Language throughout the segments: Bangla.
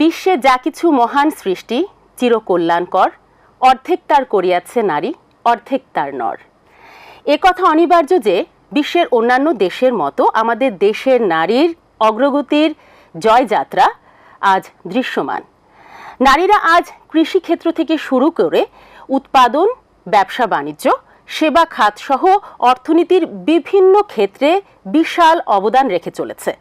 বিশ্বে যা কিছু মহান সৃষ্টি, চিরকল্যাণকর, অর্ধেক তার করিয়াছে নারী, অর্ধেক তার নর। এ কথা অনিবার্য যে, বিশ্বের অন্যান্য দেশের মতো আমাদের দেশের নারীর অগ্রগতির জয়যাত্রা আজ দৃশ্যমান। নারীরা আজ কৃষিক্ষেত্র থেকে শুরু করে উৎপাদন, ব্যবসা, বাণিজ্য, সেবা খাত সহ অর্থনীতির বিভিন্ন ক্ষেত্রে বিশাল অবদান রেখে চলেছে।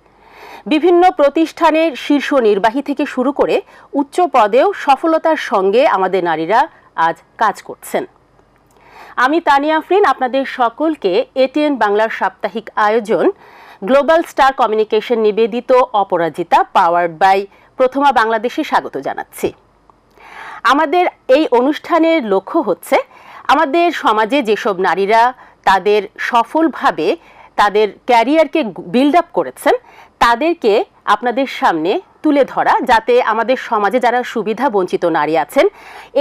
বিভিন্ন প্রতিষ্ঠানের শীর্ষ নির্বাহী থেকে শুরু করে উচ্চ পদেও সফলতার সঙ্গে আমাদের নারীরা আজ কাজ করছেন। আমি তানিয়া আফরিন, আপনাদের সকলকে এটিএন বাংলার সাপ্তাহিক আয়োজন, গ্লোবাল স্টার কমিউনিকেশন নিবেদিত অপরাজিতা পাওয়ার্ড বাই প্রথমা বাংলাদেশে স্বাগত জানাচ্ছি। আমাদের এই অনুষ্ঠানের লক্ষ্য হচ্ছে আমাদের সমাজে যেসব নারীরা তাদের সফলভাবে তাদের ক্যারিয়ারকে বিল্ড আপ করেছেন তাদেরকে আপনাদের সামনে তুলে ধরা, যাতে আমাদের সমাজে যারা সুবিধা বঞ্চিত নারী আছেন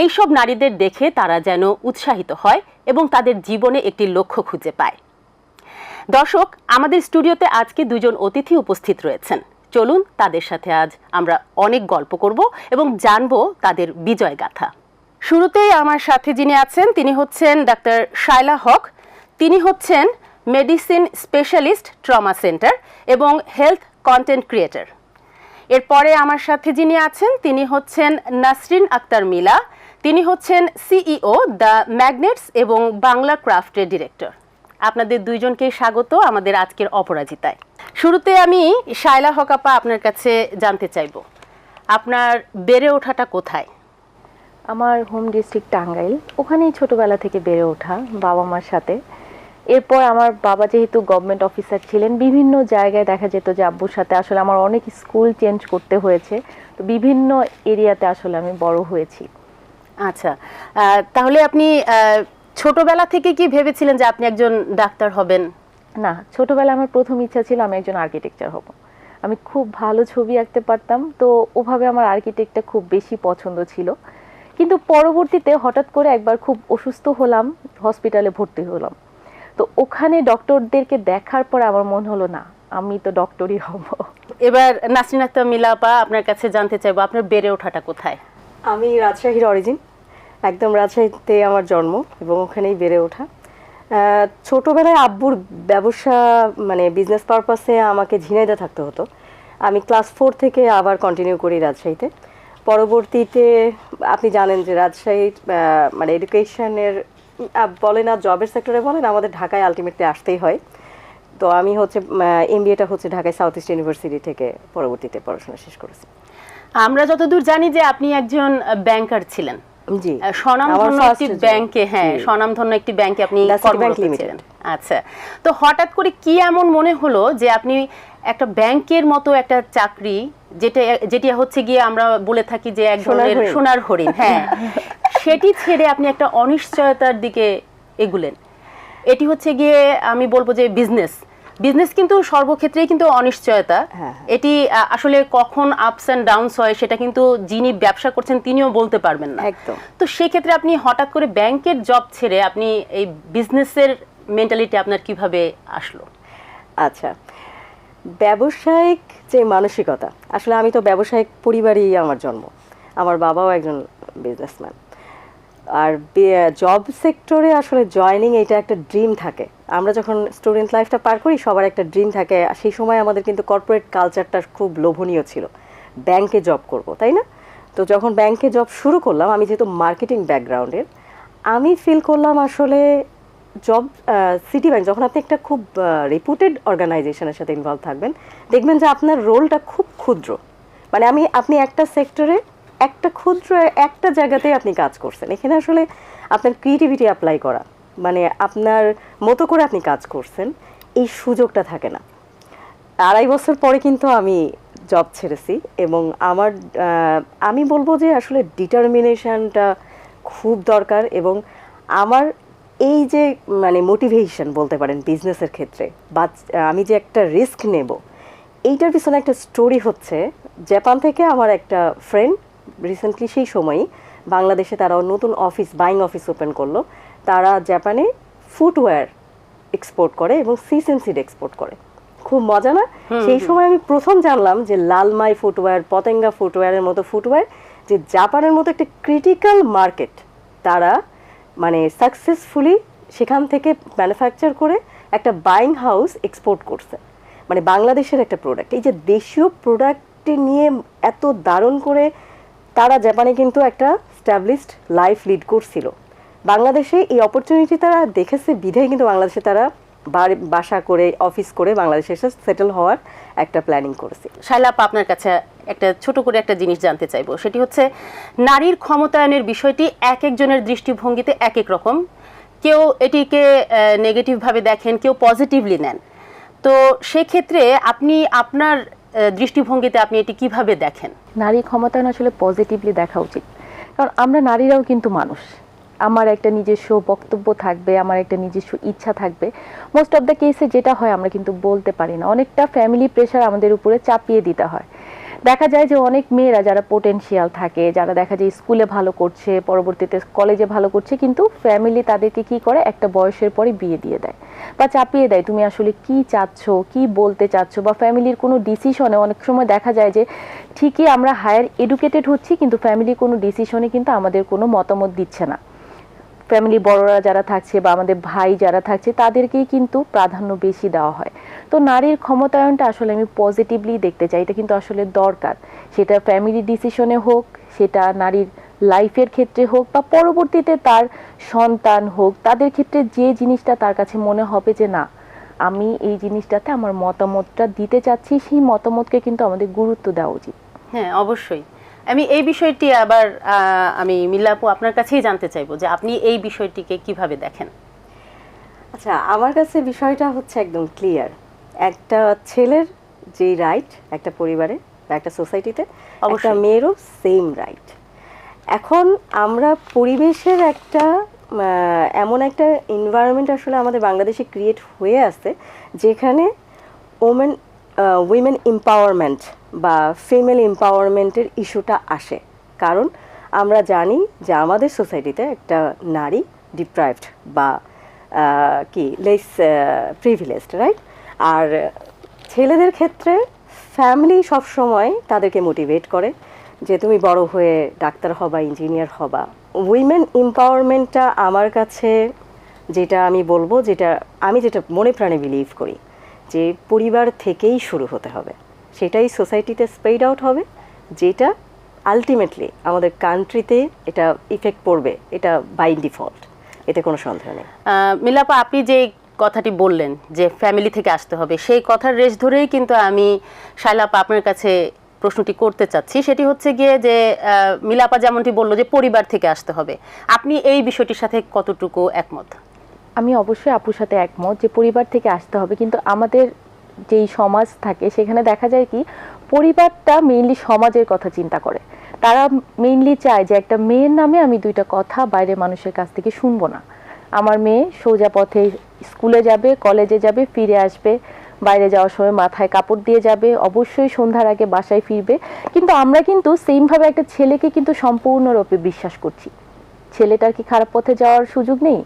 এই সব নারীদের দেখে তারা যেন উৎসাহিত হয় এবং তাদের জীবনে একটি লক্ষ্য খুঁজে পায়। দর্শক, আমাদের স্টুডিওতে আজকে দুজন অতিথি উপস্থিত রয়েছেন। চলুন, তাদের সাথে আজ আমরা অনেক গল্প করব এবং জানব তাদের বিজয় গাথা শুরুতেই আমার সাথে যিনি আছেন, তিনি হচ্ছেন ডাক্তার শায়লা হক। তিনি হচ্ছেন মেডিসিন স্পেশালিস্ট ট্রমা সেন্টার এবং হেলথ কন্টেন্ট ক্রিয়েটর। এরপরে আমার সাথে যিনি আছেন, তিনি হচ্ছেন নাসরিন আক্তার মিলা। তিনি হচ্ছেন সিইও, দ্য ম্যাগনেটস এবং বাংলা ক্রাফটের ডিরেক্টর। আপনাদের দুইজনকেই স্বাগত আমাদের আজকের অপরাজিতায়। শুরুতে আমি শায়লা হকাপা আপনার কাছে জানতে চাইব, আপনার বেড়ে ওঠাটা কোথায়? আমার হোম ডিস্ট্রিক্ট টাঙ্গাইল। ওখানেই ছোটবেলা থেকে বেড়ে ওঠা বাবা মার সাথে। এরপর আমার বাবা যেহেতু গভর্নমেন্ট অফিসার ছিলেন বিভিন্ন জায়গায় দেখা যেত যে আব্বুর সাথে আসলে আমার অনেক স্কুল চেঞ্জ করতে হয়েছে। তো বিভিন্ন এরিয়াতে আসলে আমি বড় হয়েছি। আচ্ছা তাহলে আপনি ছোটবেলা থেকে কি ভেবেছিলেন যে আপনি একজন ডাক্তার হবেন? না ছোটবেলায় আমার প্রথম ইচ্ছা ছিল আমি একজন আর্কিটেকচার হব। আমি খুব ভালো ছবি আঁকতে পারতাম তো ওভাবে আমার আর্কিটেক্টটা খুব বেশি পছন্দ ছিল। কিন্তু পরবর্তীতে হঠাৎ করে একবার খুব অসুস্থ হলাম হসপিটালে ভর্তি হলাম। তো ওখানে ডক্টরদেরকে দেখার পর আমার মন হলো না আমি তো ডক্টরই হব। এবার নাসরিন আক্তার মিলাপা আপনার কাছে জানতে চাইব আপনার বেড়ে ওঠাটা কোথায়? আমি রাজশাহীর অরিজিন একদম রাজশাহীতে আমার জন্ম এবং ওখানেই বেড়ে ওঠা। ছোটবেলায় আব্বুর ব্যবসা মানে বিজনেস পারপাসে আমাকে ঝিনাইদা থাকতে হতো। আমি ক্লাস ফোর থেকে আবার কন্টিনিউ করি রাজশাহীতে। পরবর্তীতে আপনি জানেন যে রাজশাহীর মানে এডুকেশনের বলেন আর জবের সেক্টরে বলেন আমাদের ঢাকায় আলটিমেটলি আসতেই হয়। তো আমি হচ্ছে এমবিএটা হচ্ছে ঢাকায় সাউথ ইস্ট ইউনিভার্সিটি থেকে পরবর্তীতে পড়াশোনা শেষ করেছি। আমরা যতদূর জানি যে আপনি একজন ব্যাংকার ছিলেন। জি। আহ, স্বনামধন্য একটি ব্যাংকে হ্যাঁ জি। স্বনামধন্য একটি ব্যাংকে আপনি কর্মরত ছিলেন। আচ্ছা তো হঠাৎ করে কি এমন মনে হলো যে আপনি একটা ব্যাংকের মতো একটা চাকরি যেটা যেটি হচ্ছে গিয়ে আমরা বলে থাকি যে এক ধরনের সোনার হরিণ হ্যাঁ। সেটি ছেড়ে আপনি একটা অনিশ্চয়তার দিকে এগুলেন। এটি হচ্ছে গিয়ে আমি বলব যে বিজনেস বিজনেস কিন্তু সর্বক্ষেত্রেই কিন্তু অনিশ্চয়তা। হ্যাঁ। এটি আসলে কখন আপস অ্যান্ড ডাউনস হয় সেটা কিন্তু যিনি ব্যবসা করছেন তিনিও বলতে পারবেন না। একদম। তো সেক্ষেত্রে আপনি হঠাৎ করে ব্যাংকের জব ছেড়ে আপনি এই বিজনেসের মেন্টালিটি আপনার কীভাবে আসলো? আচ্ছা। ব্যবসায়িক যে মানসিকতা, আসলে আমি তো ব্যবসায়িক পরিবারই আমার জন্ম। আমার বাবাও একজন বিজনেসম্যান আর জব সেক্টরে আসলে জয়নিং এটা একটা ড্রিম থাকে। আমরা যখন স্টুডেন্ট লাইফটা পার করি, সবার একটা ড্রিম থাকে। সেই সময় আমাদের কিন্তু কর্পোরেট কালচারটা খুব লোভনীয় ছিল। ব্যাংকে জব করব, তাই না? তো যখন ব্যাংকে জব শুরু করলাম, আমি যেহেতু মার্কেটিং ব্যাকগ্রাউন্ডের আমি ফিল করলাম আসলে জব সিটি ব্যাংক যখন আপনি একটা খুব রেপুটেড অর্গানাইজেশনের সাথে ইনভলভ থাকবেন, দেখবেন যে আপনার রোলটা খুব ক্ষুদ্র। মানে আমি, আপনি একটা সেক্টরে একটা ক্ষুদ্র একটা জায়গাতে আপনি কাজ করছেন। এখানে আসলে আপনার ক্রিয়েটিভিটি অ্যাপ্লাই করা মানে আপনার মতো করে আপনি কাজ করছেন, এই সুযোগটা থাকে না। আড়াই বছর পরে কিন্তু আমি জব ছেড়েছি এবং আমার আমি বলব যে আসলে ডিটারমিনেশনটা খুব দরকার এবং আমার এই যে মানে মোটিভেশন বলতে পারেন বিজনেসের ক্ষেত্রে বা আমি যে একটা রিস্ক নেব এইটার পিছনে একটা স্টোরি হচ্ছে জাপান থেকে আমার একটা ফ্রেন্ড রিসেন্টলি সেই সময়ই বাংলাদেশে তারা নতুন অফিস বাইং অফিস ওপেন করল। তারা জাপানে ফুটওয়্যার এক্সপোর্ট করে এবং সিসেমসিড এক্সপোর্ট করে। খুব মজা না? সেই সময় আমি প্রথম জানলাম যে লালমাই ফুটওয়্যার পতেঙ্গা ফুটওয়্যারের মতো ফুটওয়্যার যে জাপানের মতো একটা ক্রিটিক্যাল মার্কেট তারা মানে সাকসেসফুলি সেখান থেকে ম্যানুফ্যাকচার করে একটা বাইং হাউস এক্সপোর্ট করছে। মানে বাংলাদেশের একটা প্রোডাক্ট এই যে দেশীয় প্রোডাক্ট নিয়ে এত দারুণ করে তারা জাপানে কিন্তু একটা স্ট্যাবলিশড লাইফ লিড করছিল। বাংলাদেশে এই অপরচুনিটি তারা দেখেছে বিধায় কিন্তু বাংলাদেশে তারা বাসা করে অফিস করে বাংলাদেশে এসে সেটেল হওয়ার একটা প্ল্যানিং করেছে। শাইলাপ আপনার কাছে একটা ছোট করে একটা জিনিস জানতে চাইব। সেটি হচ্ছে, নারীর ক্ষমতায়নের বিষয়টি এক একজনের দৃষ্টিভঙ্গিতে এক এক রকম। কেউ এটিকে নেগেটিভভাবে দেখেন, কেউ পজিটিভলি নেন। তো সেক্ষেত্রে আপনি আপনার দৃষ্টিভঙ্গিতে আপনি এটি কীভাবে দেখেন? নারী ক্ষমতায়ন আসলে পজিটিভলি দেখা উচিত। কারণ আমরা নারীরাও কিন্তু মানুষ। আমার একটা নিজস্ব বক্তব্য থাকবে, আমার একটা নিজস্ব ইচ্ছা থাকবে। মোস্ট অফ দ্য কেসে যেটা হয়, আমরা কিন্তু বলতে পারি না। অনেকটা ফ্যামিলি প্রেশার আমাদের উপরে চাপিয়ে দিতে হয়। দেখা যায় যে অনেক মেয়েরা যারা পোটেনশিয়াল থাকে, যারা দেখা যায় স্কুলে ভালো করছে, পরবর্তীতে কলেজে ভালো করছে, কিন্তু ফ্যামিলি তাদেরকে কি করে? একটা বয়সের পরে বিয়ে দিয়ে দেয় বা চাপিয়ে দেয়। তুমি আসলে কি চাচ্ছ? কি বলতে চাচ্ছ? বা ফ্যামিলির কোনো ডিসিশনে অনেক সময় দেখা যায় যে ঠিকই আমরা হায়ার এডুকেটেড হচ্ছি, কিন্তু ফ্যামিলি কোনো ডিসিশনে কিন্তু আমাদের কোনো মতামত দিচ্ছে না। ফ্যামিলি বড়রা যারা থাকছে বা আমাদের ভাই যারা থাকছে, তাদেরকেই কিন্তু প্রাধান্য বেশি দেওয়া হয়। তো নারীর ক্ষমতায়নটা আসলে আমি পজিটিভলি দেখতে চাই, এটা কিন্তু আসলে দরকার। সেটা ফ্যামিলি ডিসিশনে হোক, সেটা নারীর লাইফের ক্ষেত্রে হোক বা পরবর্তীতে তার সন্তান হোক, তাদের ক্ষেত্রে যে জিনিসটা তার কাছে মনে হবে যে না, আমি এই জিনিসটাতে আমার মতামতটা দিতে চাচ্ছি, সেই মতামতকে কিন্তু আমাদের গুরুত্ব দেওয়া উচিত। হ্যাঁ অবশ্যই। আমি এই বিষয়টি আবার আমি মিল্লাপু আপনার কাছেই জানতে চাইব যে আপনি এই বিষয়টিকে কীভাবে দেখেন? আচ্ছা আমার কাছে বিষয়টা হচ্ছে একদম ক্লিয়ার একটা ছেলের যে রাইট একটা পরিবারে বা একটা সোসাইটিতে একটা অবশ্যই। মেয়েরও সেম রাইট এখন আমরা পরিবেশের একটা এমন একটা এনভায়রনমেন্ট আসলে আমাদের বাংলাদেশে ক্রিয়েট হয়ে আছে যেখানে ওমেন উইমেন এম্পাওয়ারমেন্ট বা ফিমেল এম্পাওয়ারমেন্টের ইস্যুটা আসে। কারণ আমরা জানি যে আমাদের সোসাইটিতে একটা নারী ডিপ্রাইভড বা কি লেস প্রিভিলেজড রাইট আর ছেলেদের ক্ষেত্রে ফ্যামিলি সবসময় তাদেরকে মোটিভেট করে যে তুমি বড় হয়ে ডাক্তার হবা ইঞ্জিনিয়ার হবা। উইমেন এম্পাওয়ারমেন্টটা আমার কাছে যেটা আমি বলব, যেটা, আমি যেটা মনে প্রাণে বিলিভ করি যে পরিবার থেকেই শুরু হতে হবে। সেটাই সোসাইটিতে স্প্রেড আউট হবে যেটা আলটিমেটলি আমাদের কান্ট্রিতে এটা ইফেক্ট পড়বে এটা বাই ডিফল্ট এতে কোনো সন্দেহ নেই। মিলাপা আপনি যে কথাটি বললেন যে ফ্যামিলি থেকে আসতে হবে সেই কথার রেশ ধরেই কিন্তু আমি শাইলাপা আপনার কাছে প্রশ্নটি করতে চাচ্ছি। সেটি হচ্ছে গিয়ে যে মিলাপা যেমনটি বলল যে পরিবার থেকে আসতে হবে। আপনি এই বিষয়টির সাথে কতটুকু একমত? আমি অবশ্যই আপুর সাথে একমত যে পরিবার থেকে আসতে হবে কিন্তু আমাদের যেই সমাজ থাকে, সেখানে দেখা যায় কি, পরিবারটা মেইনলি সমাজের কথা চিন্তা করে। তারা মেইনলি চায় যে একটা মেয়ের নামে আমি দুইটা কথা বাইরের মানুষের কাছ থেকে শুনব না। আমার মেয়ে সোজা পথে স্কুলে যাবে, কলেজে যাবে, ফিরে আসবে, বাইরে যাওয়ার সময় মাথায় কাপড় দিয়ে যাবে, অবশ্যই সন্ধ্যার আগে বাসায় ফিরবে। কিন্তু আমরা কিন্তু সেমভাবে একটা ছেলেকে কিন্তু সম্পূর্ণরূপে বিশ্বাস করছি। ছেলেটার কি খারাপ পথে যাওয়ার সুযোগ নেই?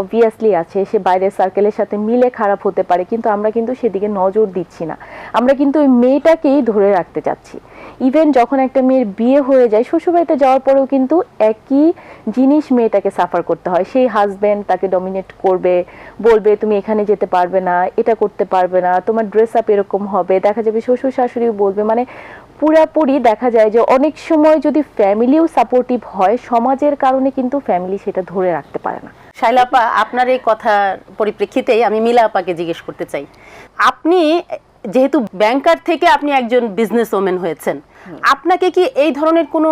অবভিয়াসলি আছে, সে বাইরের সার্কেলের সাথে মিলে খারাপ হতে পারে, কিন্তু আমরা কিন্তু সেদিকে নজর দিচ্ছি না। আমরা কিন্তু ওই মেয়েটাকেই ধরে রাখতে চাচ্ছি। ইভেন যখন একটা মেয়ের বিয়ে হয়ে যায়, শ্বশুরবাড়িতে যাওয়ার পরেও কিন্তু একই জিনিস মেয়েটাকে সাফার করতে হয়। সেই হাজব্যান্ড তাকে ডমিনেট করবে, বলবে, তুমি এখানে যেতে পারবে না, এটা করতে পারবে না, তোমার ড্রেস আপ এরকম হবে। দেখা যাবে শ্বশুর শাশুড়িও বলবে মানে পুরাপুরি দেখা যায় যে অনেক সময় যদি ফ্যামিলিও সাপোর্টিভ হয়, সমাজের কারণে কিন্তু ফ্যামিলি সেটা ধরে রাখতে পারে না। শাইলাপা আপনার এই কথার পরিপ্রেক্ষিতেই আমি মিলা আপাকে জিজ্ঞেস করতে চাই। আপনি যেহেতু ব্যাংকার থেকে আপনি একজন বিজনেস ওমেন হয়েছেন আপনাকে কি এই ধরনের কোনো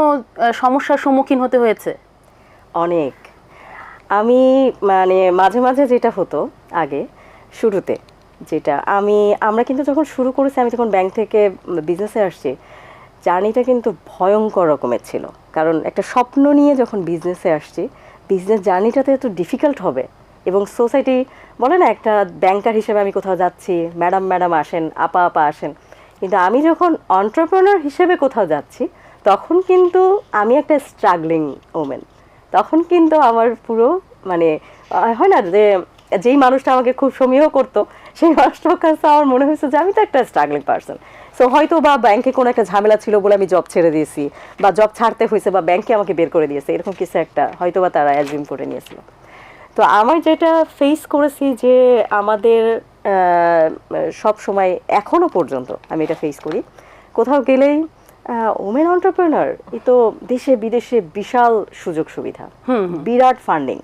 সমস্যার সম্মুখীন হতে হয়েছে? অনেক। আমি মানে মাঝে মাঝে যেটা হতো আগে শুরুতে যেটা আমি আমরা কিন্তু যখন শুরু করেছি আমি যখন ব্যাংক থেকে বিজনেসে আসছি জার্নিটা কিন্তু ভয়ঙ্কর রকমের ছিল। কারণ একটা স্বপ্ন নিয়ে যখন বিজনেসে আসছি বিজনেস জার্নিটাতে একটু ডিফিকাল্ট হবে। এবং সোসাইটি বলে না, একটা ব্যাংকার হিসেবে আমি কোথাও যাচ্ছি ম্যাডাম ম্যাডাম আসেন, আপা আপা আসেন। কিন্তু আমি যখন অন্টারপ্রেনার হিসেবে কোথাও যাচ্ছি, তখন কিন্তু আমি একটা স্ট্রাগলিং ওমেন তখন কিন্তু আমার পুরো মানে হয় না যে, যেই মানুষটা আমাকে খুব সমীহ করতো, সেই মানুষটার কাছে আমার মনে হয়েছে যে, আমি তো একটা স্ট্রাগলিং পার্সন সো হয়তো বা ব্যাংকে কোনো একটা ঝামেলা ছিল বলে আমি জব ছেড়ে দিয়েছি বা জব ছাড়তে হয়েছে বা ব্যাংকে আমাকে বের করে দিয়েছে এরকম কিছু একটা হয়তো বা তারা অ্যাজিউম করে নিয়েছিল। তো আমার যেটা ফেস করেছি যে আমাদের সব সময় এখনও পর্যন্ত আমি এটা ফেস করি। কোথাও গেলেই ওমেন অন্টারপ্রেনার এ তো দেশে বিদেশে বিশাল সুযোগ সুবিধা। বিরাট ফান্ডিং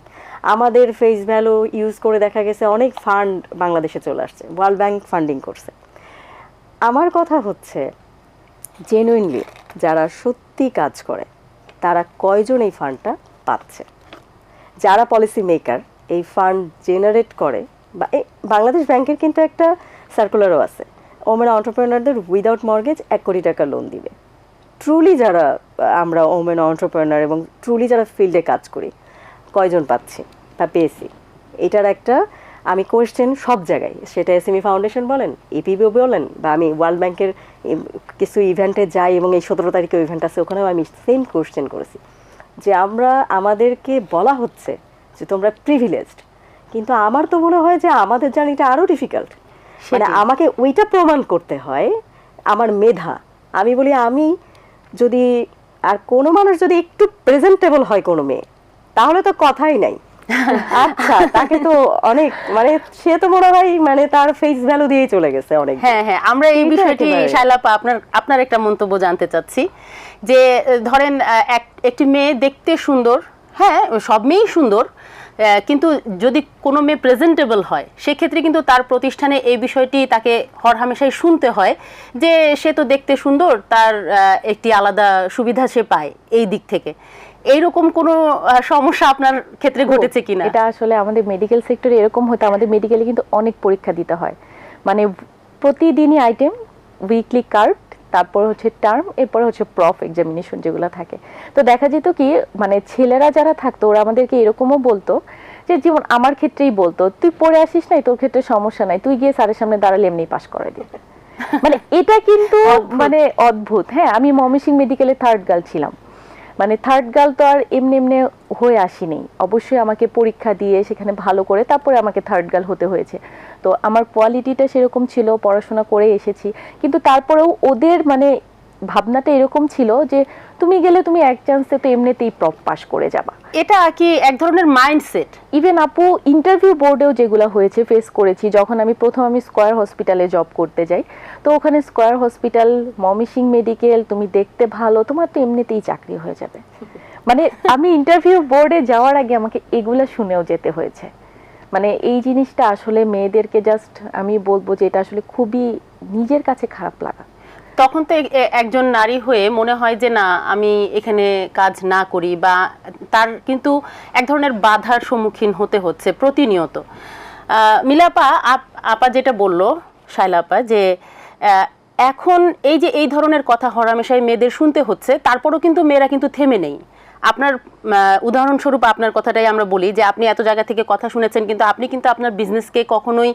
আমাদের ফেস ভ্যালু ইউজ করে দেখা গেছে অনেক ফান্ড বাংলাদেশে চলে আসছে। ওয়ার্ল্ড ব্যাংক ফান্ডিং করছে। আমার কথা হচ্ছে জেনুইনলি যারা সত্যি কাজ করে, তারা কয়জন এই ফান্ডটা পাচ্ছে? যারা পলিসি মেকার এই ফান্ড জেনারেট করে, বা বাংলাদেশ ব্যাংকের কিন্তু একটা সার্কুলারও আছে, ওমেন অন্টারপ্রেনারদের উইদাউট মর্গেজ এক কোটি টাকা লোন দিবে। ট্রুলি যারা, আমরা ওমেন অন্টারপ্রেনার এবং ট্রুলি যারা ফিল্ডে কাজ করি, কয়জন পাচ্ছি? তা পেয়েছি? এটার একটা আমি কোয়েশ্চেন সব জায়গায় সেটা এসএমই ফাউন্ডেশন বলেন এপিবি বলেন বা আমি ওয়ার্ল্ড ব্যাংকের কিছু ইভেন্টে যাই এবং এই সতেরো তারিখে ইভেন্ট আছে ওখানেও আমি সেম কোয়েশ্চেন করেছি। যে আমরা আমাদেরকে বলা হচ্ছে যে তোমরা প্রিভিলেজড কিন্তু আমার তো মনে হয় যে আমাদের জার্নিটা আরও ডিফিকাল্ট মানে আমাকে ওইটা প্রমাণ করতে হয় আমার মেধা। আমি বলি আমি যদি আর কোনো মানুষ যদি একটু প্রেজেন্টেবল হয় কোনো মেয়ে তাহলে তো কথাই নাই। আচ্ছা তাকে তো অনেক মানে সে তো মনে হয় মানে তার ফেস ভ্যালু দিয়েই চলে গেছে অনেক হ্যাঁ হ্যাঁ আমরা এই বিষয়টি। শাইলাপা আপনার আপনার একটা মন্তব্য জানতে চাচ্ছি যে ধরেন একটি মেয়ে দেখতে সুন্দর হ্যাঁ সব মেয়েই সুন্দর কিন্তু যদি কোনো মেয়ে প্রেজেন্টেবল হয় সেক্ষেত্রে কিন্তু তার প্রতিষ্ঠানে এই বিষয়টি তাকে হরহামেশাই শুনতে হয় যে সে তো দেখতে সুন্দর তার একটি আলাদা সুবিধা সে পায় এই দিক থেকে এইরকম কোনো সমস্যা আপনার ক্ষেত্রে ঘটেছে কিনা? এটা আসলে আমাদের মেডিকেল সেক্টরে এরকম হতো আমাদের মেডিকেলে কিন্তু অনেক পরীক্ষা দিতে হয়। মানে প্রতিদিনই আইটেম উইকলি কার্ড তারপর হচ্ছে টার্ম এরপর হচ্ছে প্রফ এক্সামিনেশন যেগুলো থাকে। তো দেখা যেত কি মানে ছেলেরা যারা থাকতো ওরা আমাদেরকে এরকমও বলতো যে যেমন আমার ক্ষেত্রেই বলতো তুই পড়ে আসিস নাই তোর ক্ষেত্রে সমস্যা নাই তুই গিয়ে স্যারের সামনে দাঁড়ালে এমনি পাস করে দিবে। মানে এটা কিন্তু মানে অদ্ভুত। হ্যাঁ আমি ময়মনসিং মেডিকেলে থার্ড গার্ল ছিলাম। মানে থার্ড গার্ল তো আর এমনি এমনি হয়ে আসিনি। অবশ্যই আমাকে পরীক্ষা দিয়ে সেখানে ভালো করে তারপরে আমাকে থার্ড গার্ল হতে হয়েছে। তো আমার কোয়ালিটিটা সেরকম ছিল, পড়াশোনা করে এসেছি। কিন্তু তারপরেও ওদের মানে ভাবনাটা এরকম ছিল যে তুমি গেলে তুমি এক চান্সে তো এমনিতেই প্রপ পাস করে যাবা। এটা কি এক ধরনের মাইন্ডসেট ইভেন আপু ইন্টারভিউ বোর্ডেও যেগুলো হয়েছে ফেস করেছি যখন আমি প্রথম আমি স্কয়ার হসপিটালে জব করতে যাই তো ওখানে স্কয়ার হসপিটাল মমিসিং মেডিকেল তুমি দেখতে ভালো তোমার তো এমনিতেই চাকরি হয়ে যাবে। মানে আমি ইন্টারভিউ বোর্ডে যাওয়ার আগে আমাকে এগুলো শুনেও যেতে হয়েছে। মানে এই জিনিসটা আসলে মেয়েদেরকে জাস্ট আমি বলব যে এটা আসলে খুবই নিজের কাছে খারাপ লাগা। তখন তো একজন নারী হয়ে মনে হয় যে, না, আমি এখানে কাজ না করি। বা তার কিন্তু এক ধরনের বাধার সম্মুখীন হতে হচ্ছে প্রতিনিয়ত। মিলাপা, আপ- আপা যেটা বলল শাইলাপা যে এখন এই যে, এই ধরনের কথা হরামেশাই মেয়েদের শুনতে হচ্ছে, তারপরও কিন্তু মেয়েরা কিন্তু থেমে নেই। আপনার উদাহরণস্বরূপ আপনার কথাটাই আমরা বলি যে আপনি এত জায়গা থেকে কথা শুনেছেন, কিন্তু আপনি কিন্তু আপনার বিজনেসকে কখনোই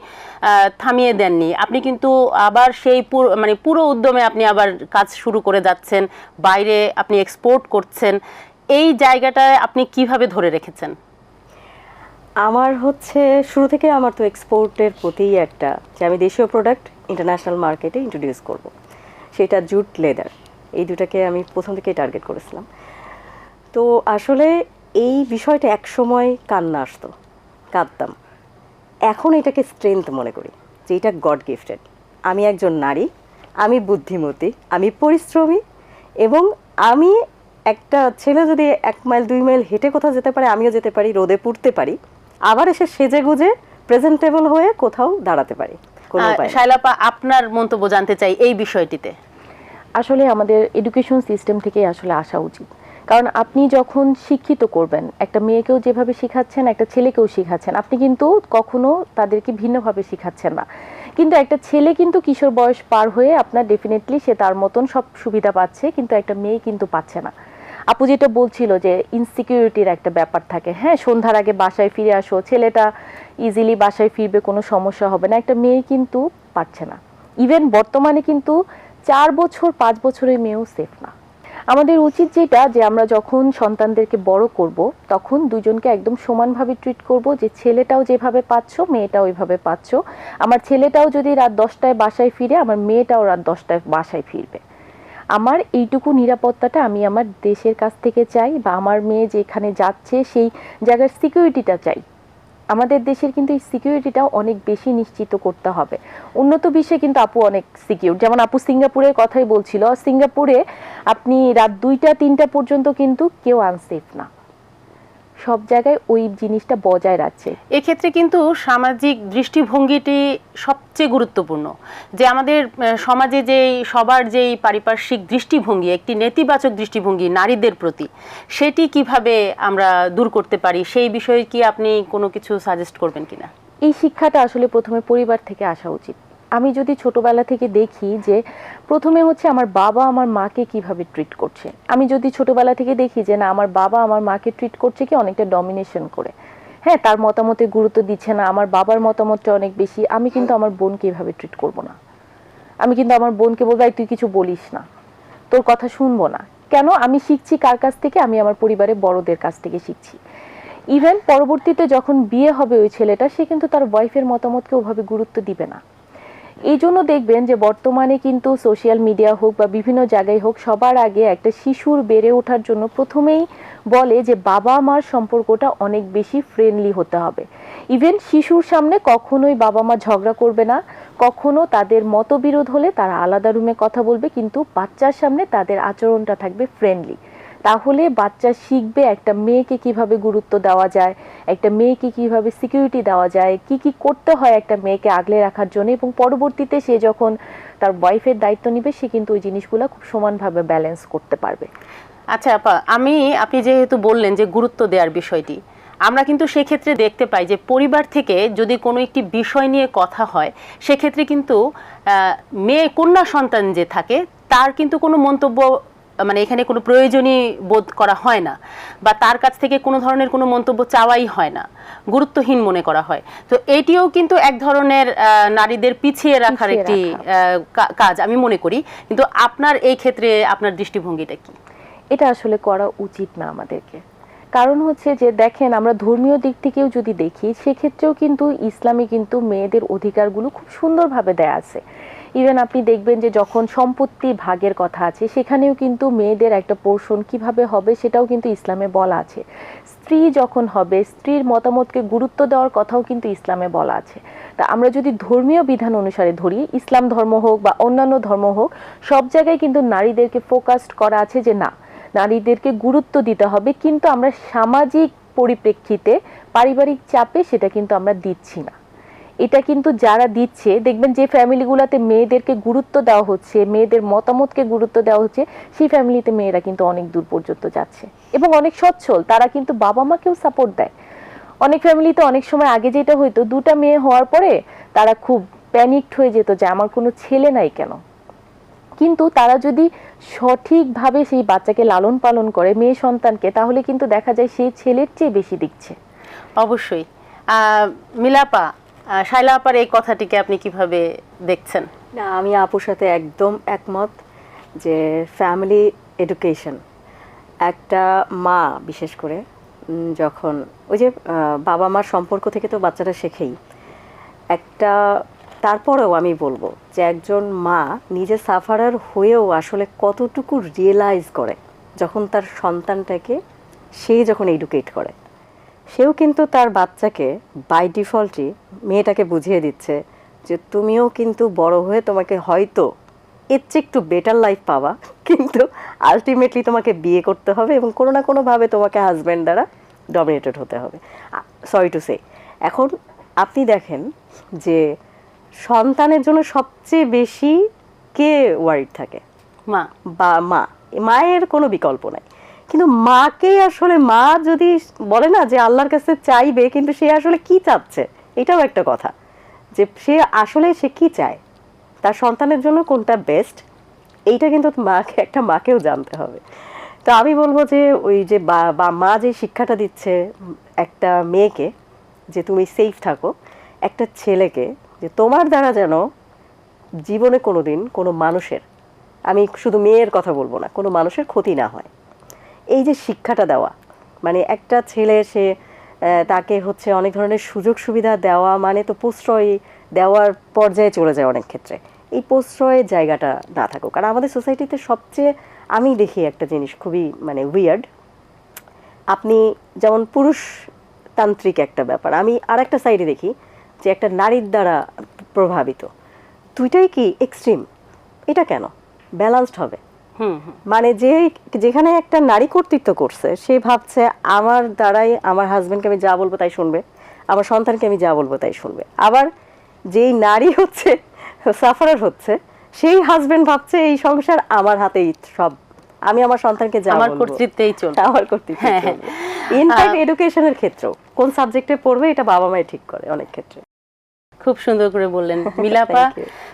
থামিয়ে দেননি। আপনি কিন্তু আবার সেই মানে পুরো উদ্যমে আপনি আবার কাজ শুরু করে যাচ্ছেন, বাইরে আপনি এক্সপোর্ট করছেন। এই জায়গাটায় আপনি কীভাবে ধরে রেখেছেন? আমার হচ্ছে, শুরু থেকে আমার তো এক্সপোর্টের প্রতিই একটা, যে আমি দেশীয় প্রোডাক্ট ইন্টারন্যাশনাল মার্কেটে ইন্ট্রোডিউস করব। সেটা জুট লেদার এই দুটাকে আমি প্রথম থেকেই টার্গেট করেছিলাম। তো আসলে এই বিষয়টা এক সময় কান্না আসতো কাঁদতাম। এখন এটাকে স্ট্রেংথ মনে করি যে এটা গড গিফটেড আমি একজন নারী আমি বুদ্ধিমতী আমি পরিশ্রমী এবং আমি একটা ছেলে যদি এক মাইল দুই মাইল হেঁটে কোথাও যেতে পারে আমিও যেতে পারি রোদে পুড়তে পারি আবার এসে সেজে গুজে প্রেজেন্টেবল হয়ে কোথাও দাঁড়াতে পারি। শাইলাপা আপনার মন্তব্য জানতে চাই এই বিষয়টিতে। আসলে আমাদের এডুকেশন সিস্টেম থেকেই আসলে আসা উচিত। কারণ আপনি যখন শিক্ষিত করবেন, একটা মেয়েকেও যেভাবে শিখাচ্ছেন, একটা ছেলেকেও শিখাচ্ছেন, আপনি কিন্তু কখনো তাদেরকে ভিন্নভাবে শিখাচ্ছেন না। কিন্তু একটা ছেলে কিন্তু কিশোর বয়স পার হয়ে আপনার ডেফিনেটলি সে তার মতন সব সুবিধা পাচ্ছে, কিন্তু একটা মেয়ে কিন্তু পাচ্ছে না। আপু যেটা বলছিল যে ইনসিকিউরিটির একটা ব্যাপার থাকে হ্যাঁ সন্ধ্যার আগে বাসায় ফিরে আসো, ছেলেটা ইজিলি বাসায় ফিরবে, কোনো সমস্যা হবে না, একটা মেয়ে কিন্তু পারছে না। ইভেন বর্তমানে কিন্তু চার বছর, পাঁচ বছরের মেয়েও সেফ না। আমাদের উচিত যেটা যে আমরা যখন সন্তানদেরকে বড় করব, তখন দুজনকে একদম সমানভাবে ট্রিট করব যে ছেলেটাও যেভাবে পাচ্ছ, মেয়েটাও ওইভাবে পাচ্ছ। আমার ছেলেটাও যদি রাত দশটায় বাসায় ফিরে, আমার মেয়েটাও রাত দশটায় বাসায় ফিরবে। আমার এইটুকু নিরাপত্তাটা আমি আমার দেশের কাছ থেকে চাই বা আমার মেয়ে যেখানে যাচ্ছে, সেই জায়গার সিকিউরিটিটা চাই। আমাদের দেশের কিন্তু এই সিকিউরিটিটাও অনেক বেশি নিশ্চিত করতে হবে। উন্নত বিশ্বে কিন্তু আপু অনেক সিকিউর যেমন আপু সিঙ্গাপুরের কথাই বলছিল, সিঙ্গাপুরে আপনি রাত দুইটা, তিনটা পর্যন্ত কিন্তু কেউ আনসেফ না। সব জায়গায় ওই জিনিসটা বজায় রাখছে। এক্ষেত্রে কিন্তু সামাজিক দৃষ্টিভঙ্গিটি সবচেয়ে গুরুত্বপূর্ণ। যে আমাদের সমাজে যেই সবার যেই পারিপার্শ্বিক দৃষ্টিভঙ্গি একটি নেতিবাচক দৃষ্টিভঙ্গি নারীদের প্রতি সেটি কীভাবে আমরা দূর করতে পারি সেই বিষয়ে কি আপনি কোনো কিছু সাজেস্ট করবেন কিনা? এই শিক্ষাটা আসলে প্রথমে পরিবার থেকে আসা উচিত। আমি যদি ছোটবেলা থেকে দেখি যে প্রথমে হচ্ছে আমার বাবা আমার মাকে কীভাবে ট্রিট করছে। আমি যদি ছোটবেলা থেকে দেখি যে না, আমার বাবা আমার মাকে ট্রিট করছে কি অনেকটা ডমিনেশন করে। হ্যাঁ তার মতামতে গুরুত্ব দিচ্ছে না, আমার বাবার মতামতটা অনেক বেশি, আমি কিন্তু আমার বোনকে এভাবে ট্রিট করব না। আমি কিন্তু আমার বোনকে বলব তুই কিছু বলিস না। তোর কথা শুনব না। কেন? আমি শিখছি কার কাছ থেকে? আমি আমার পরিবারের বড়দের কাছ থেকে শিখছি। ইভেন পরবর্তীতে যখন বিয়ে হবে ওই ছেলেটা, সে কিন্তু তার ওয়াইফের মতামতকে ওভাবে গুরুত্ব দিবে না। এই জন্য দেখবেন যে বর্তমানে কিন্তু সোশ্যাল মিডিয়া হোক বা বিভিন্ন জায়গায় হোক, সবার আগে একটা শিশুর বেড়ে ওঠার জন্য প্রথমেই বলে যে বাবা মার সম্পর্কটা অনেক বেশি ফ্রেন্ডলি হতে হবে। ইভেন শিশুর সামনে কখনোই বাবা মা ঝগড়া করবে না, কখনো তাদের মতবিরোধ হলে তারা আলাদা রুমে কথা বলবে, কিন্তু বাচ্চার সামনে তাদের আচরণটা থাকবে ফ্রেন্ডলি তাহলে বাচ্চা শিখবে একটা মেয়েকে কীভাবে গুরুত্ব দেওয়া যায়, একটা মেয়েকে কীভাবে সিকিউরিটি দেওয়া যায়, কি কি করতে হয় একটা মেয়েকে আগলে রাখার জন্য এবং পরবর্তীতে সে যখন তার ওয়াইফের দায়িত্ব নিবে, সে কিন্তু ওই জিনিসগুলো খুব সমানভাবে ব্যালেন্স করতে পারবে। আচ্ছা আপা, আমি, আপনি যেহেতু বললেন যে গুরুত্ব দেওয়ার বিষয়টি, আমরা কিন্তু সেক্ষেত্রে দেখতে পাই যে পরিবার থেকে যদি কোনো একটি বিষয় নিয়ে কথা হয়, সেক্ষেত্রে কিন্তু মেয়ে কন্যা সন্তান যে থাকে, তার কিন্তু কোনো মন্তব্য মানে এখানে কোনো প্রয়োজনই বোধ করা হয় না বা তার কাছ থেকে কোনো ধরনের কোনো মন্তব্য চাওয়াই হয় না গুরুত্বহীন মনে করা হয়। তো এটিও কিন্তু এক ধরনের নারীদের পিছিয়ে রাখার একটি কাজ আমি মনে করি। কিন্তু আপনার এই ক্ষেত্রে আপনার দৃষ্টিভঙ্গিটা কি? এটা আসলে করা উচিত না আমাদেরকে। কারণ হচ্ছে যে দেখেন আমরা ধর্মীয় দিক থেকেও যদি দেখি সেক্ষেত্রেও কিন্তু ইসলামে কিন্তু মেয়েদের অধিকারগুলো খুব সুন্দরভাবে দেয়া আছে। ইভেন আপনি দেখবেন যে যখন সম্পত্তি ভাগের কথা আছে, সেখানেও কিন্তু মেয়েদের একটা পোর্শন কীভাবে হবে সেটাও কিন্তু ইসলামে বলা আছে। স্ত্রী যখন হবে, স্ত্রীর মতামতকে গুরুত্ব দেওয়ার কথাও কিন্তু ইসলামে বলা আছে। তা আমরা যদি ধর্মীয় বিধান অনুসারে ধরি, ইসলাম ধর্ম হোক বা অন্যান্য ধর্ম হোক, সব জায়গায় কিন্তু নারীদেরকে ফোকাসড করা আছে যে না, নারীদেরকে গুরুত্ব দিতে হবে, কিন্তু আমরা সামাজিক পরিপ্রেক্ষিতে পারিবারিক চাপে সেটা কিন্তু আমরা দিচ্ছি না। এটা কিন্তু যারা দিচ্ছে, দেখবেন যে ফ্যামিলিগুলোতে মেয়েদেরকে গুরুত্ব দেওয়া হচ্ছে, মেয়েদের মতামতকে গুরুত্ব দেওয়া হচ্ছে, সেই ফ্যামিলিতে মেয়েরা কিন্তু অনেক দূর পর্যন্ত যাচ্ছে এবং অনেক সচ্ছল, তারা কিন্তু বাবা মাকেও সাপোর্ট দেয়। অনেক ফ্যামিলিতে অনেক সময় আগে যেটা হইতো, দুটা মেয়ে হওয়ার পরে তারা খুব প্যানিকড হয়ে যেত যে আমার কোনো ছেলে নাই কেন? কিন্তু তারা যদি সঠিকভাবে সেই বাচ্চাকে লালন পালন করে, মেয়ে সন্তানকে, তাহলে কিন্তু দেখা যায় সেই ছেলের চেয়ে বেশি দিচ্ছে অবশ্যই। মিলাপা শাইলা আপার এই কথাটিকে আপনি কীভাবে দেখছেন? না, আমি আপুর সাথে একদম একমত যে ফ্যামিলি এডুকেশন একটা মা বিশেষ করে যখন ওই যে বাবা মার সম্পর্ক থেকে তো বাচ্চাটা শেখেই। একটা, তারপরেও আমি বলব যে একজন মা নিজে সাফারার হয়েও আসলে কতটুকু রিয়েলাইজ করে যখন তার সন্তানটাকে, সে যখন এডুকেট করে। সেও কিন্তু তার বাচ্চাকে বাই ডিফল্টই মেয়েটাকে বুঝিয়ে দিচ্ছে যে তুমিও কিন্তু বড় হয়ে তোমাকে হয়তো এর চেয়ে একটু বেটার লাইফ পাওয়া কিন্তু আলটিমেটলি তোমাকে বিয়ে করতে হবে এবং কোনো না কোনোভাবে তোমাকে হাজব্যান্ড দ্বারা ডমিনেটেড হতে হবে। সরি টু সে এখন আপনি দেখেন যে সন্তানের জন্য সবচেয়ে বেশি কে ওয়ারিড থাকে? মা। বা মা। মায়ের কোনো বিকল্প নাই। কিন্তু মাকে আসলে মা যদি বলে না যে আল্লাহর কাছে চাইবে, কিন্তু সে আসলে কি চাচ্ছে? এটাও একটা কথা। যে সে আসলে সে কি চায়? তার সন্তানের জন্য কোনটা বেস্ট এইটা কিন্তু মাকে, একটা মাকেও জানতে হবে। তো আমি বলব যে ওই যে বা মা যে শিক্ষাটা দিচ্ছে একটা মেয়েকে, যে তুমি সেফ থাকো, একটা ছেলেকে, যে তোমার দ্বারা যেন জীবনে কোনো দিন কোনো মানুষের, আমি শুধু মেয়ের কথা বলব না, কোনো মানুষের ক্ষতি না হয়। এই যে শিক্ষাটা দেওয়া মানে একটা ছেলে সে তাকে হচ্ছে অনেক ধরনের সুযোগ সুবিধা দেওয়া মানে তো প্রশ্রয় দেওয়ার পর্যায়ে চলে যায় অনেক ক্ষেত্রে। এই প্রশ্রয়ের জায়গাটা না থাকুক। কারণ আমাদের সোসাইটিতে সবচেয়ে, আমি দেখি একটা জিনিস খুবই মানে উইয়ার্ড আপনি যেমন পুরুষতান্ত্রিক একটা ব্যাপার, আমি আর একটা সাইডে দেখি যে একটা নারীর দ্বারা প্রভাবিত। দুইটাই কি এক্সট্রিম এটা কেন? ব্যালান্সড হবে? মানে যে যেখানে একটা নারী কর্তৃত্ব করছে সে ভাবছে আমার দ্বারাই আমার হাজবেন্ডকে আমি যা বলব তাই শুনবে আমার সন্তানকে আমি যা বলব তাই শুনবে। আবার যেই নারী হচ্ছে সাফারার হচ্ছে সেই হাজবেন্ড ভাবছে এই সংসার আমার হাতেই সব আমি আমার সন্তানকে যা আমার কর্তৃত্বেই চলবে। আমার কর্তৃত্ব হ্যাঁ, হ্যাঁ। ইনফ্যাক্ট এডুকেশনের ক্ষেত্রেও কোন সাবজেক্টে পড়বে এটা বাবা মাই ঠিক করে অনেক ক্ষেত্রে। খুব সুন্দর করে বললেন মিলাপা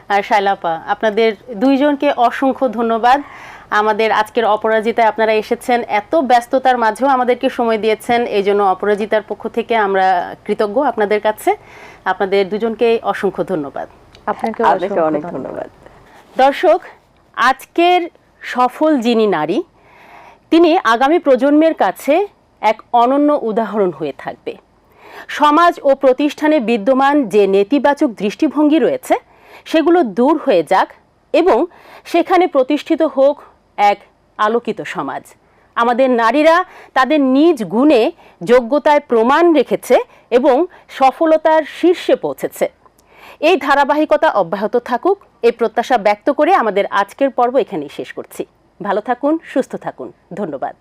আর শাইলাপা। আপনাদের দুইজনকে অসংখ্য ধন্যবাদ। আমাদের আজকের অপরাজিতায় আপনারা এসেছেন এত ব্যস্ততার মাঝেও আমাদেরকে সময় দিয়েছেন এই জন্য অপরাজিতার পক্ষ থেকে আমরা কৃতজ্ঞ আপনাদের কাছে। আপনাদের দুজনকে অসংখ্য ধন্যবাদ। আপনাকে আপনাকে অনেক ধন্যবাদ। দর্শক আজকের সফল যিনি নারী তিনি আগামী প্রজন্মের কাছে এক অনন্য উদাহরণ হয়ে থাকবে। সমাজ ও প্রতিষ্ঠানে বিদ্যমান যে নেতিবাচক দৃষ্টিভঙ্গি রয়েছে, সেগুলো দূর হয়ে যাক এবং সেখানে প্রতিষ্ঠিত হোক এক আলোকিত সমাজ। আমাদের নারীরা তাদের নিজ গুণে যোগ্যতায় প্রমাণ রেখেছে এবং সফলতার শীর্ষে পৌঁছেছে। এই ধারাবাহিকতা অব্যাহত থাকুক। এই প্রত্যাশা ব্যক্ত করে আমাদের আজকের পর্ব এখানেই শেষ করছি। ভালো থাকুন, সুস্থ থাকুন। ধন্যবাদ।